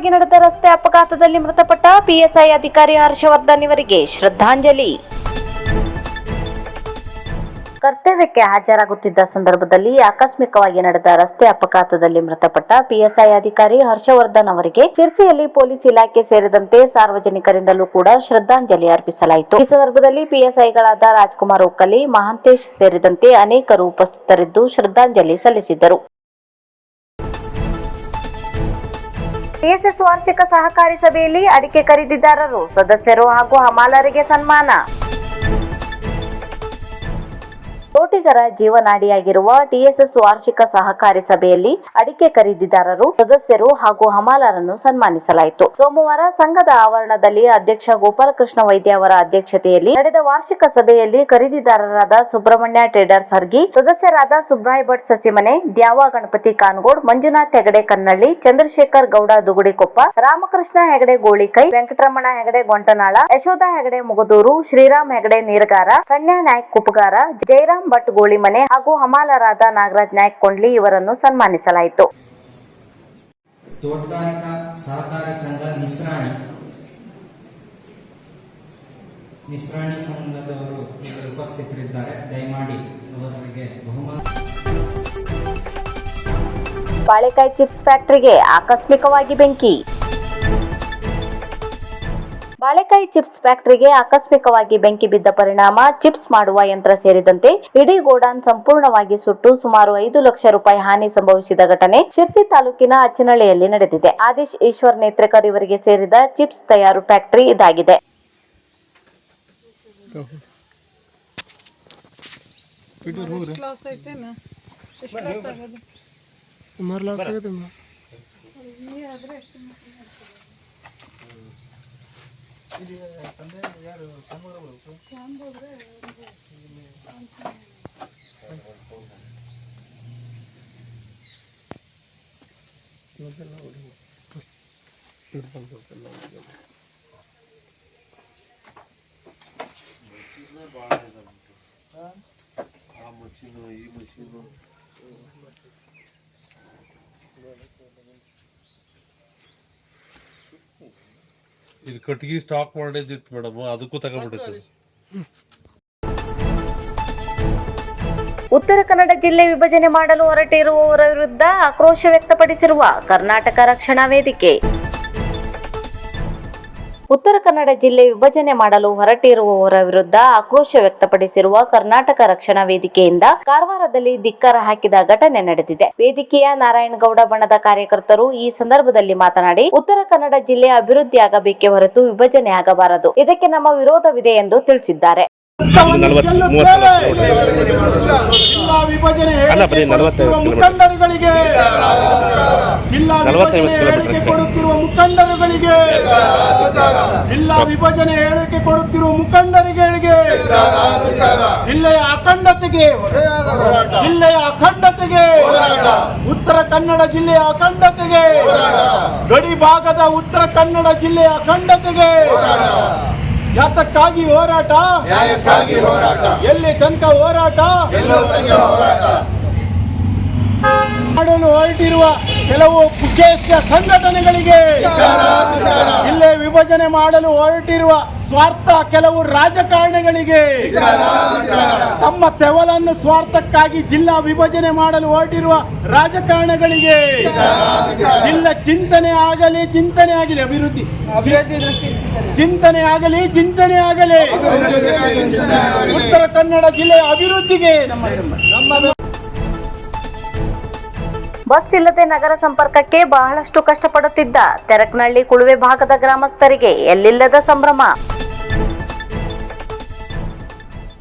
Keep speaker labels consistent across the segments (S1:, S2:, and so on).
S1: ಆಕಸ್ಮಿಕವಾಗಿ ನಡೆದ ರಸ್ತೆ ಅಪಘಾತದಲ್ಲಿ ಮೃತಪಟ್ಟ ಪಿಎಸ್ಐ ಅಧಿಕಾರಿ ಹರ್ಷವರ್ಧನ್ ಇವರಿಗೆ ಶ್ರದ್ಧಾಂಜಲಿ. ಕರ್ತವ್ಯಕ್ಕೆ ಹಾಜರಾಗುತ್ತಿದ್ದ ಸಂದರ್ಭದಲ್ಲಿ ಆಕಸ್ಮಿಕವಾಗಿ ನಡೆದ ರಸ್ತೆ ಅಪಘಾತದಲ್ಲಿ ಮೃತಪಟ್ಟ ಪಿಎಸ್ಐ ಅಧಿಕಾರಿ ಹರ್ಷವರ್ಧನ್ ಅವರಿಗೆ ಶಿರ್ಸಿಯಲ್ಲಿ ಪೊಲೀಸ್ ಇಲಾಖೆ ಸೇರಿದಂತೆ ಸಾರ್ವಜನಿಕರಿಂದಲೂ ಕೂಡ ಶ್ರದ್ಧಾಂಜಲಿ ಅರ್ಪಿಸಲಾಯಿತು. ಈ ಸಂದರ್ಭದಲ್ಲಿ ಪಿಎಸ್ಐಗಳಾದ ರಾಜ್ಕುಮಾರ್ ಉಕ್ಕಲಿ ಮಹಾಂತೇಶ್ ಸೇರಿದಂತೆ ಅನೇಕರು ಉಪಸ್ಥಿತರಿದ್ದು ಶ್ರದ್ಧಾಂಜಲಿ ಸಲ್ಲಿಸಿದ್ದರು. ಟಿಎಸ್ಎಸ್ ವಾರ್ಷಿಕ ಸಹಕಾರಿ ಸಭೆಯಲ್ಲಿ ಅಡಿಕೆ ಖರೀದಿದಾರರು ಸದಸ್ಯರು ಹಾಗೂ ಹಮಾಲರಿಗೆ ಸನ್ಮಾನ. ತೋಟಿಗರ ಜೀವನಾಡಿಯಾಗಿರುವ ಟಿಎಸ್ಎಸ್ ವಾರ್ಷಿಕ ಸಹಕಾರಿ ಸಭೆಯಲ್ಲಿ ಅಡಿಕೆ ಖರೀದಿದಾರರು, ಸದಸ್ಯರು ಹಾಗೂ ಹಮಾಲರನ್ನು ಸನ್ಮಾನಿಸಲಾಯಿತು. ಸೋಮವಾರ ಸಂಘದ ಆವರಣದಲ್ಲಿ ಅಧ್ಯಕ್ಷ ಗೋಪಾಲಕೃಷ್ಣ ವೈದ್ಯ ಅವರ ಅಧ್ಯಕ್ಷತೆಯಲ್ಲಿ ನಡೆದ ವಾರ್ಷಿಕ ಸಭೆಯಲ್ಲಿ ಖರೀದಿದಾರರಾದ ಸುಬ್ರಹ್ಮಣ್ಯ ಟ್ರೇಡರ್ಸ್ ಹರ್ಗಿ, ಸದಸ್ಯರಾದ ಸುಬ್ರಾಯ್ ಭಟ್ ಸಸಿಮನೆ, ದ್ಯಾವ ಗಣಪತಿ ಕಾನ್ಗೋಡ್, ಮಂಜುನಾಥ್ ಹೆಗಡೆ ಕನ್ನಳ್ಳಿ, ಚಂದ್ರಶೇಖರ್ ಗೌಡ ದುಗುಡಿಕೊಪ್ಪ, ರಾಮಕೃಷ್ಣ ಹೆಗಡೆ ಗೋಳಿಕೈ, ವೆಂಕಟರಮಣ ಹೆಗಡೆ ಗೊಂಟನಾಳ, ಯಶೋಧ ಹೆಗಡೆ ಮುಗದೂರು, ಶ್ರೀರಾಮ್ ಹೆಗಡೆ ನೀರ್ಗಾರ ಸಣ್ಣ ನಾಯ್ಕ್ ಕುಪ್ಪಗಾರ ಜಯರಾಮ್ ಭಟ್ ಗೋಳಿಮನೆ ಹಾಗೂ ಹಮಾಲರಾದ ನಾಗರಾಜ್ ನಾಯ್ಕ ಕೊಂಡ್ಲಿ ಇವರನ್ನು ಸನ್ಮಾನಿಸಲಾಯಿತು.
S2: ತೋಟಗಾರಿಕಾ ಸಹಕಾರ ಸಂಘ ನಿಸ್ರಾಣಿ. ನಿಸ್ರಾಣಿ ಸಂಘದವರು ಉಪಸ್ಥಿತರಿದ್ದಾರೆ. ದಯಮಾಡಿ ಅವರಿಗೆ ಬಹುಮಾನ
S1: ಬಾಳೆಕಾಯಿ ಚಿಪ್ಸ್ ಫ್ಯಾಕ್ಟರಿಗೆ ಆಕಸ್ಮಿಕವಾಗಿ ಬೆಂಕಿ. ಬಾಳೆಕಾಯಿ ಚಿಪ್ಸ್ ಫ್ಯಾಕ್ಟರಿಗೆ ಆಕಸ್ಮಿಕವಾಗಿ ಬೆಂಕಿ ಬಿದ್ದ ಪರಿಣಾಮ ಚಿಪ್ಸ್ ಮಾಡುವ ಯಂತ್ರ ಸೇರಿದಂತೆ ಇಡೀ ಗೋಡಾನ್ ಸಂಪೂರ್ಣವಾಗಿ ಸುಟ್ಟು ಸುಮಾರು ಐದು ಲಕ್ಷ ರೂಪಾಯಿ ಹಾನಿ ಸಂಭವಿಸಿದ ಘಟನೆ ಶಿರ್ಸಿ ತಾಲೂಕಿನ ಅಚ್ಚನಹಳ್ಳಿಯಲ್ಲಿ ನಡೆದಿದೆ. ಆದೇಶ್ ಈಶ್ವರ್ ನೇತ್ರಕರ್ ಇವರಿಗೆ ಸೇರಿದ ಚಿಪ್ಸ್ ತಯಾರು ಫ್ಯಾಕ್ಟರಿ ಇದಾಗಿದೆ.
S3: ಎಷ್ಟು ಕ್ಲಾಸ್ ಆಗೋದು
S4: ಸುಮಾರು ಲಾಸ್ ಆಗುತ್ತೆ ಮೇಡಮ್
S5: ಇದು ಕಟ್ಟಿಗೆ ಸ್ಟಾಕ್ ಮಾಡಿದ್ದಿತ್ತು ಮೇಡಮ್ ಅದಕ್ಕೂ ತಗೊಂಡ್ಬಿಟ್ಟಿತ್ತು
S1: ಉತ್ತರ ಕನ್ನಡ ಜಿಲ್ಲೆ ವಿಭಜನೆ ಮಾಡಲು ಹೊರಟಿರುವವರ ವಿರುದ್ಧ ಆಕ್ರೋಶ ವ್ಯಕ್ತಪಡಿಸಿರುವ ಕರ್ನಾಟಕ ರಕ್ಷಣಾ ವೇದಿಕೆ. ಉತ್ತರ ಕನ್ನಡ ಜಿಲ್ಲೆ ವಿಭಜನೆ ಮಾಡಲು ಹೊರಟಿರುವವರ ವಿರುದ್ಧ ಆಕ್ರೋಶ ವ್ಯಕ್ತಪಡಿಸಿರುವ ಕರ್ನಾಟಕ ರಕ್ಷಣಾ ವೇದಿಕೆಯಿಂದ ಕಾರವಾರದಲ್ಲಿ ಧಿಕ್ಕಾರ ಹಾಕಿದ ಘಟನೆ ನಡೆದಿದೆ. ವೇದಿಕೆಯ ನಾರಾಯಣಗೌಡ ಬಣದ ಕಾರ್ಯಕರ್ತರು ಈ ಸಂದರ್ಭದಲ್ಲಿ ಮಾತನಾಡಿ, ಉತ್ತರ ಕನ್ನಡ ಜಿಲ್ಲೆ ಅಭಿವೃದ್ಧಿಯಾಗಬೇಕೇ ಹೊರತು ವಿಭಜನೆ ಆಗಬಾರದು. ಇದಕ್ಕೆ ನಮ್ಮ ವಿರೋಧವಿದೆ ಎಂದು ತಿಳಿಸಿದ್ದಾರೆ.
S6: ಮುಖಂಡರುಗಳಿಗೆ ಜಿಲ್ಲಾ ವಿಭಜನೆ
S5: ಕಿಲೋಮೀಟರ್
S6: ಹೇಳಿಕೆ. ಕೊಡುತ್ತಿರುವ ಮುಖಂಡರುಗಳಿಗೆ ಜಿಲ್ಲಾ ವಿಭಜನೆ ಹೇಳಿಕೆ ಕೊಡುತ್ತಿರುವ ಮುಖಂಡರುಗಳಿಗೆ ಜಿಲ್ಲೆಯ ಅಖಂಡತೆಗೆ ಜಿಲ್ಲೆಯ ಅಖಂಡತೆಗೆ ಉತ್ತರ ಕನ್ನಡ ಜಿಲ್ಲೆಯ ಅಖಂಡತೆಗೆ ಗಡಿ ಭಾಗದ ಉತ್ತರ ಕನ್ನಡ ಜಿಲ್ಲೆಯ ಅಖಂಡತೆಗೆ ಯಾತಕ್ಕಾಗಿ ಹೋರಾಟ? ಎಲ್ಲಿ ತನಕ ಹೋರಾಟ? ಮಾಡಲು ಹೊರಟಿರುವ ಕೆಲವು ಕುಚೇಷ್ಟ ಸಂಘಟನೆಗಳಿಗೆ ಇಲ್ಲೇ ವಿಭಜನೆ ಮಾಡಲು ಹೊರಟಿರುವ ಸ್ವಾರ್ಥ ಕೆಲವು ರಾಜಕಾರಣಿಗಳಿಗೆ ತಮ್ಮ ತೆವಲನ್ನು ಸ್ವಾರ್ಥಕ್ಕಾಗಿ ಜಿಲ್ಲಾ ವಿಭಜನೆ ಮಾಡಲು ಹೊರಟಿರುವ ರಾಜಕಾರಣಗಳಿಗೆ ಜಿಲ್ಲಾ ಚಿಂತನೆ ಆಗಲಿ ಚಿಂತನೆ ಆಗಲಿ ಅಭಿವೃದ್ಧಿ ಚಿಂತನೆ. ಆಗಲಿ ಚಿಂತನೆ ಆಗಲಿ. ಉತ್ತರ ಕನ್ನಡ ಜಿಲ್ಲೆಯ ಅಭಿವೃದ್ಧಿಗೆ ನಮ್ಮ ನಮ್ಮ
S1: ಬಸ್ ಇಲ್ಲದೆ ನಗರ ಸಂಪರ್ಕಕ್ಕೆ ಬಹಳಷ್ಟು ಕಷ್ಟಪಡುತ್ತಿದ್ದ ತೆರಕ್ನಳ್ಳಿ ಕುಳುವೆ ಭಾಗದ ಗ್ರಾಮಸ್ಥರಿಗೆ ಎಲ್ಲಿಲ್ಲದ ಸಂಭ್ರಮ.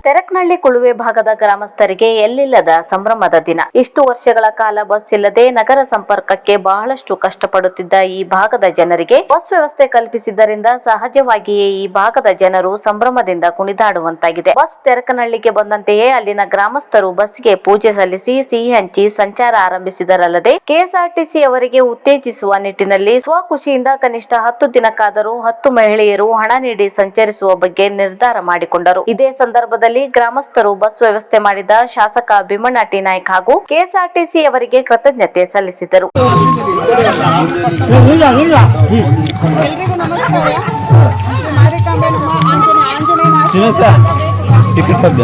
S1: ತೆರಕ್ನಳ್ಳಿ ಕುಳುವೆ ಭಾಗದ ಗ್ರಾಮಸ್ಥರಿಗೆ ಎಲ್ಲಿಲ್ಲದ ಸಂಭ್ರಮದ ದಿನ. ಇಷ್ಟು ವರ್ಷಗಳ ಕಾಲ ಬಸ್ ಇಲ್ಲದೆ ನಗರ ಸಂಪರ್ಕಕ್ಕೆ ಬಹಳಷ್ಟು ಕಷ್ಟಪಡುತ್ತಿದ್ದ ಈ ಭಾಗದ ಜನರಿಗೆ ಬಸ್ ವ್ಯವಸ್ಥೆ ಕಲ್ಪಿಸಿದ್ದರಿಂದ ಸಹಜವಾಗಿಯೇ ಈ ಭಾಗದ ಜನರು ಸಂಭ್ರಮದಿಂದ ಕುಣಿದಾಡುವಂತಾಗಿದೆ. ಬಸ್ ತೆರಕನಹಳ್ಳಿಗೆ ಬಂದಂತೆಯೇ ಅಲ್ಲಿನ ಗ್ರಾಮಸ್ಥರು ಬಸ್ಗೆ ಪೂಜೆ ಸಲ್ಲಿಸಿ, ಸಿಹಿ ಹಂಚಿ, ಸಂಚಾರ ಆರಂಭಿಸಿದರಲ್ಲದೆ ಕೆಎಸ್ಆರ್ಟಿಸಿ ಅವರಿಗೆ ಉತ್ತೇಜಿಸುವ ನಿಟ್ಟಿನಲ್ಲಿ ಸ್ವಖುಷಿಯಿಂದ ಕನಿಷ್ಠ ಹತ್ತು ದಿನಕ್ಕಾದರೂ ಹತ್ತು ಮಹಿಳೆಯರು ಹಣ ನೀಡಿ ಸಂಚರಿಸುವ ಬಗ್ಗೆ ನಿರ್ಧಾರ ಮಾಡಿಕೊಂಡರು. ಇದೇ ಸಂದರ್ಭದಲ್ಲಿ ತಾಲೂಕಿನಲ್ಲಿ ಗ್ರಾಮಸ್ಥರು ಬಸ್ ವ್ಯವಸ್ಥೆ ಮಾಡಿದ ಶಾಸಕ ಭೀಮಣ್ಣ ಟಿ ನಾಯ್ಕ್ ಹಾಗೂ ಕೆಎಸ್ಆರ್ಟಿಸಿ ಅವರಿಗೆ ಕೃತಜ್ಞತೆ ಸಲ್ಲಿಸಿದರು.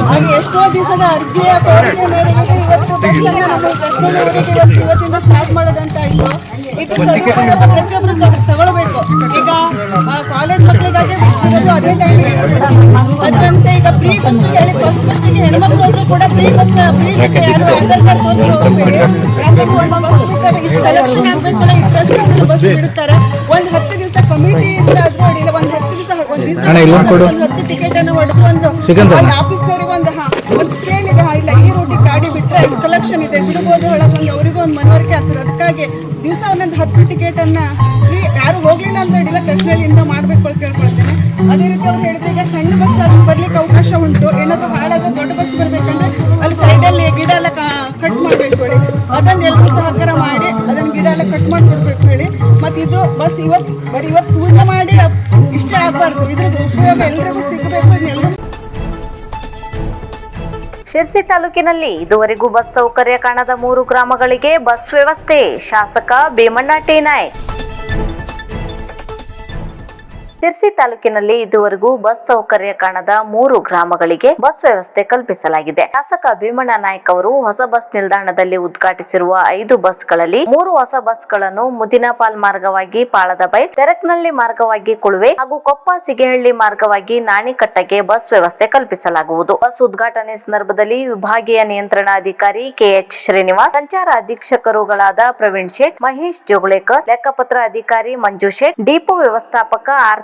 S3: ಹಾಗೆ ಎಷ್ಟೋ ದಿವಸದ ಅರ್ಜಿಯ ಕೋರಿಕೆ ಮೇರೆಗೆ ಇವತ್ತು ಇವತ್ತು ಇವತ್ತಿಂದ ಸ್ಟಾರ್ಟ್ ಮಾಡೋದಂತ ಇತ್ತು ಇದು ಸದುಪಯೋಗ ಪ್ರತಿಯೊಬ್ಬರು ತಗ- ತಗೊಳ್ಬೇಕು. ಈಗ ಕಾಲೇಜ್ ಮಕ್ಕಳಿಗಾಗಿ ಇರೋದು ಅದೇ ಟೈಮಿಗೆ ಅದರಂತೆ ಈಗ ಫ್ರೀ ಬಸ್ ಹೇಳಿ ಫಸ್ಟ್ ಫಸ್ಟಿಗೆ ಹೆಣ್ಮಕ್ಳು ಕೂಡ ಫ್ರೀ ಬಸ್ ಫ್ರೀ ಯಾರು ಕಾರ್ಡ್ ತೋರಿಸಿ ಹೋಗ್ಬೇಡಿ. ಯಾಕಂದ್ರೆ ಒಂದು ಬಸ್ ಬೇಕಾದ್ರೆ ಇಷ್ಟು ಕಲೆಕ್ಷನ್ ಆಗ್ಬೇಕು ಇಷ್ಟಷ್ಟು ಅದನ್ನು ಬಸ್ ಬಿಡುತ್ತಾರೆ ಒಂದು ಹತ್ತು ದಿವಸ ಕಮಿಟಿಯಿಂದ ಆದ್ರೂ ಅಡ್ಡಿಲ್ಲ ಒಂದು ಹತ್ತು ದಿವಸ ಒಂದು ದಿವಸ ಒಂದು ಹತ್ತು ಟಿಕೆಟ್ ಅನ್ನು ಹೊಡೆದು ಒಂದು ಅಲ್ಲಿ ಆಫೀಸ್ನವರಿಗೆ ಒಂದು ಹಾ ಒಂದು ಸ್ಕೇಲ್ ಇದೆ ಇಲ್ಲ ಈ ರೂಟಿಗೆ ಗಾಡಿ ಬಿಟ್ರೆ ಇದು ಕಲೆಕ್ಷನ್ ಇದೆ. ಬಿಡ್ಬೋದು ಒಳಗೊಂದು ಅವರಿಗೂ ಒಂದು ಮನವರಿಕೆ ಆಗ್ತದೆ. ಅದಕ್ಕಾಗಿ ದಿವಸ ಒಂದೊಂದು ಹತ್ತು ಟಿಕೆಟ್ ಅನ್ನ ಫ್ರೀ ಅಂದ್ರೆ ಅಡ್ಡಿಲ್ಲ ಕೃಷ್ಣಹಳ್ಳಿಯಿಂದ ಮಾಡ್ಬೇಕು ಅಂತ ಕೇಳ್ಕೊಳ್ತೇನೆ. ಅದೇ ರೀತಿ ಅವ್ರು ಹೇಳಿದ್ರೆ, ಈಗ ಸಣ್ಣ ಬಸ್ ಅಲ್ಲಿ ಬರ್ಲಿಕ್ಕೆ ಅವಕಾಶ ಉಂಟು. ಏನಾದ್ರು ಹಾಳಾದ್ರೆ ದೊಡ್ಡ ಬಸ್ ಬರ್ಬೇಕಂದ್ರೆ ಅಲ್ಲಿ ಸೈಡಲ್ಲಿ ಗಿಡ ಎಲ್ಲ ಕಟ್ ಮಾಡ್ಬೇಕು ಹೇಳಿ. ಅದನ್ನ ಎಲ್ಲರೂ ಸಹಕಾರ ಮಾಡಿ ಅದನ್ನ ಗಿಡ ಎಲ್ಲ ಕಟ್ ಮಾಡ್ಕೊಡ್ಬೇಕು ಹೇಳಿ. ಮತ್ತೆ ಇದು ಬಸ್ ಇವತ್ತು ಬರೀ ಇವತ್ತು ಪೂಜೆ ಮಾಡಿ ಇಷ್ಟೇ ಆಗ್ಬಾರ್ದು. ಇದ್ರ ಉಪಯೋಗ ಎಲ್ರಿಗೂ ಸಿಗಬೇಕು ಇದನ್ನೆಲ್ಲರೂ
S1: ಶಿರ್ಸಿ ತಾಲೂಕಿನಲ್ಲಿ ಇದುವರೆಗೂ ಬಸ್ ಸೌಕರ್ಯ ಕಾಣದ ಮೂರು ಗ್ರಾಮಗಳಿಗೆ ಬಸ್ ವ್ಯವಸ್ಥೆ. ಶಾಸಕ ಭೀಮಣ್ಣ ಟಿ ಶಿರ್ಸಿ ತಾಲೂಕಿನಲ್ಲಿ ಇದುವರೆಗೂ ಬಸ್ ಸೌಕರ್ಯ ಕಾಣದ ಮೂರು ಗ್ರಾಮಗಳಿಗೆ ಬಸ್ ವ್ಯವಸ್ಥೆ ಕಲ್ಪಿಸಲಾಗಿದೆ. ಶಾಸಕ ಭೀಮಣ್ಣ ನಾಯ್ಕ ಅವರು ಹೊಸ ಬಸ್ ನಿಲ್ದಾಣದಲ್ಲಿ ಉದ್ಘಾಟಿಸಿರುವ ಐದು ಬಸ್ಗಳಲ್ಲಿ ಮೂರು ಹೊಸ ಬಸ್ಗಳನ್ನು ಮುದಿನಪಾಲ್ ಮಾರ್ಗವಾಗಿ ಪಾಳದಬೈ ತೆರಕ್ನಳ್ಳಿ ಮಾರ್ಗವಾಗಿ ಕುಳುವೆ ಹಾಗೂ ಕೊಪ್ಪ ಸಿಗೇಹಳ್ಳಿ ಮಾರ್ಗವಾಗಿ ನಾಣಿಕಟ್ಟಗೆ ಬಸ್ ವ್ಯವಸ್ಥೆ ಕಲ್ಪಿಸಲಾಗುವುದು. ಬಸ್ ಉದ್ಘಾಟನೆ ಸಂದರ್ಭದಲ್ಲಿ ವಿಭಾಗೀಯ ನಿಯಂತ್ರಣಾಧಿಕಾರಿ ಕೆಎಚ್ ಶ್ರೀನಿವಾಸ್, ಸಂಚಾರ ಅಧೀಕ್ಷಕರುಗಳಾದ ಪ್ರವೀಣ್ ಶೇಟ್, ಮಹೇಶ್ ಜೋಗಳೇಕರ್ ಲೆಕ್ಕಪತ್ರ ಅಧಿಕಾರಿ ಮಂಜು ಶೇಟ್, ಡಿಪೋ ವ್ಯವಸ್ಥಾಪಕ ಆರ್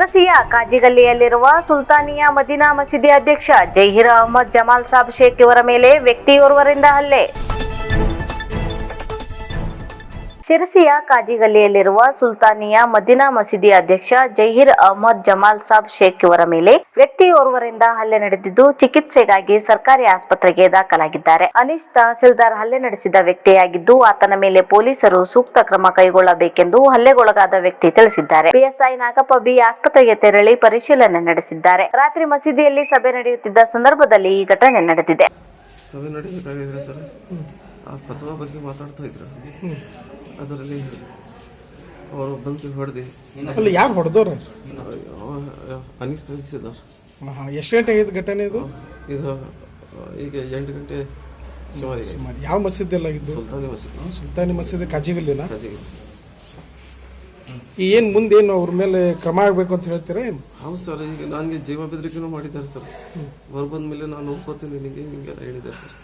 S1: ಶಿರಸಿಯ ಕಾಜಿಗಲ್ಲಿಯಲ್ಲಿರುವ ಸುಲ್ತಾನಿಯಾ ಮದೀನಾ ಮಸೀದಿ ಅಧ್ಯಕ್ಷ ಜಹೀರ್ ಅಹಮದ್ ಜಮಾಲ್ ಸಾಬ್ ಶೇಖ್ ಇವರ ಮೇಲೆ ವ್ಯಕ್ತಿಯೋರ್ವರಿಂದ ಹಲ್ಲೆ. ಶಿರಸಿಯ ಕಾಜಿಗಲ್ಲಿಯಲ್ಲಿರುವ ಸುಲ್ತಾನಿಯಾ ಮದೀನಾ ಮಸೀದಿ ಅಧ್ಯಕ್ಷ ಜಹೀರ್ ಅಹಮದ್ ಜಮಾಲ್ ಸಾಬ್ ಶೇಖ್ ಇವರ ಮೇಲೆ ವ್ಯಕ್ತಿಯೋರ್ವರಿಂದ ಹಲ್ಲೆ ನಡೆದಿದ್ದು ಚಿಕಿತ್ಸೆಗಾಗಿ ಸರ್ಕಾರಿ ಆಸ್ಪತ್ರೆಗೆ ದಾಖಲಾಗಿದ್ದಾರೆ. ಅನೀಶ್ ತಹಸೀಲ್ದಾರ್ ಹಲ್ಲೆ ನಡೆಸಿದ ವ್ಯಕ್ತಿಯಾಗಿದ್ದು, ಆತನ ಮೇಲೆ ಪೊಲೀಸರು ಸೂಕ್ತ ಕ್ರಮ ಕೈಗೊಳ್ಳಬೇಕೆಂದು ಹಲ್ಲೆಗೊಳಗಾದ ವ್ಯಕ್ತಿ ತಿಳಿಸಿದ್ದಾರೆ. ಪಿಎಸ್ಐ ನಾಗಪ್ಪ ಬಿ ಆಸ್ಪತ್ರೆಗೆ ತೆರಳಿ ಪರಿಶೀಲನೆ ನಡೆಸಿದ್ದಾರೆ. ರಾತ್ರಿ ಮಸೀದಿಯಲ್ಲಿ ಸಭೆ ನಡೆಯುತ್ತಿದ್ದ ಸಂದರ್ಭದಲ್ಲಿ ಈ ಘಟನೆ ನಡೆದಿದೆ.
S7: ಸಭೆ ನಡೆಯಬೇಕಾಗಿದ್ರೆ ಸರ್? ಆ ಬಗ್ಗೆ ಮಾತಾಡ್ತಾ ಅದರಲ್ಲಿ ಅವರು ಬಂದು ಹೊಡೆದು.
S4: ಅಲ್ಲಿ ಯಾರು ಹೊಡೆದವ್ರು?
S7: ಅನಿಸ್ತರಿಸಿದ್ದಾರೆ
S4: ಎಷ್ಟು ಗಂಟೆ ಆಗಿದ್ದು ಘಟನೆ ಇದು?
S7: ಇದು ಈಗ ಎಂಟು ಗಂಟೆ
S4: ಸುಮಾರು. ಯಾವ ಮಸೀದಿ ಎಲ್ಲ ಇದ್ದು
S7: ಸುಲ್ತಾನಿ ಮಸೀದಿ.
S4: ಸುಲ್ತಾನಿ ಮಸೀದಿ ಕಾಜಿಗಲ್ಲಿನ? ಈ ಏನು ಮುಂದೇನು ಏನು ಅವ್ರ ಮೇಲೆ ಕ್ರಮ ಆಗಬೇಕು ಅಂತ ಹೇಳ್ತೀರಾ ಏನು?
S7: ಹೌದು ಸರ್ ಈಗ ನನಗೆ ಜೀವ ಬೆದರಿಕೆನೂ ಮಾಡಿದ್ದಾರೆ ಸರ್. ಹೊರ ಬಂದ ಮೇಲೆ ನಾನು ಒಪ್ಕೋತೀನಿ ನಿಮಗೆ ಹಿಂಗೆಲ್ಲ ಹೇಳಿದೆ ಸರ್.